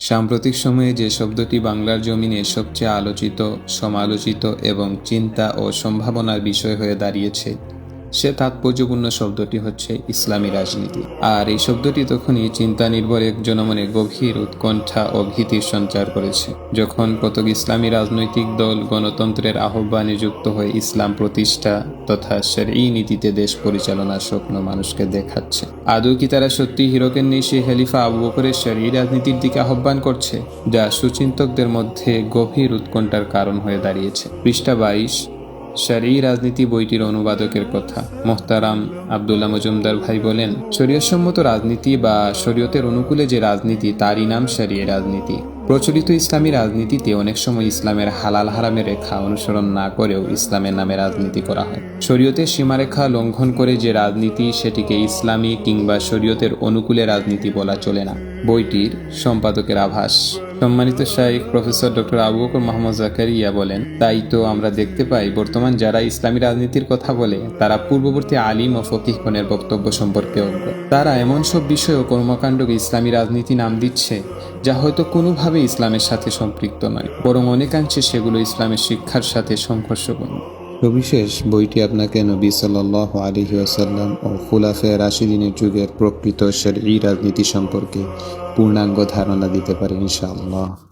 সাম্প্রতিক সময়ে যে শব্দটি বাংলার জমিনে সবচেয়ে আলোচিত, সমালোচিত এবং চিন্তা ও সম্ভাবনার বিষয় হয়ে দাঁড়িয়েছে। সে তাৎপর্যপূর্ণ শব্দটি হচ্ছে ইসলামী রাজনীতি। আর এই শব্দটি তখনই চিন্তা নির্ভর এক জনমনে গভীর উৎকণ্ঠা ও ভীতির সঞ্চার করেছে। যখন কতক ইসলামী রাজনৈতিক দল গণতন্ত্রের আহ্বানে যুক্ত হয়ে ইসলাম প্রতিষ্ঠা তথা এই নীতিতে দেশ পরিচালনার স্বপ্ন মানুষকে দেখাচ্ছে, আদৌ কি তারা সত্যি হিরকের নিশে হেলিফা আবু বকরের শরী রাজনীতির দিকে আহ্বান করছে, যা সুচিন্তকদের মধ্যে গভীর উৎকণ্ঠার কারণ হয়ে দাঁড়িয়েছে? পৃষ্ঠা বাইশ শারী রাজনীতি বইটির অনুবাদকের কথা। মোহতারাম আবদুল্লাহ মজুমদার ভাই বলেন শরীয়সম্মত রাজনীতি বা শরীয়তের অনুকূলে যে রাজনীতি, তারই নাম শারীয় রাজনীতি। প্রচলিত ইসলামী রাজনীতিতে অনেক সময় ইসলামের হালাল হারামের রেখা অনুসরণ না করেও ইসলামের নামে রাজনীতি করা হয়। শরীয়তের সীমারেখা লঙ্ঘন করে যে রাজনীতি, সেটিকে ইসলামী কিংবা শরীয়তের অনুকূলে রাজনীতি বলা চলে না। বইটির সম্পাদকের আভাস। সম্মানিত শাইখ প্রফেসর ডক্টর আবু বকর মোহাম্মদ জাকারিয়া বলেন, তাই তো আমরা দেখতে পাই, বর্তমান যারা ইসলামী রাজনীতির কথা বলে, তারা পূর্ববর্তী আলিম ও ফকিহগণের বক্তব্য সম্পর্কে অজ্ঞ। তারা এমন সব বিষয় ও কর্মকাণ্ডকে ইসলামী রাজনীতি নাম দিচ্ছে, যা হয়তো কোনোভাবে ইসলামের সাথে সম্পৃক্ত নয়, বরং অনেকাংশে সেগুলো ইসলামের শিক্ষার সাথে সংঘর্ষপূর্ণ। সবিশেষ বইটি আপনাকে নবী সাল্লাহ আলহি আসাল্লাম ও খুলাফে রাশিদিনের যুগের প্রকৃত শরীর রাজনীতি সম্পর্কে পূর্ণাঙ্গ ধারণা দিতে পারে ইনশাআল্লাহ।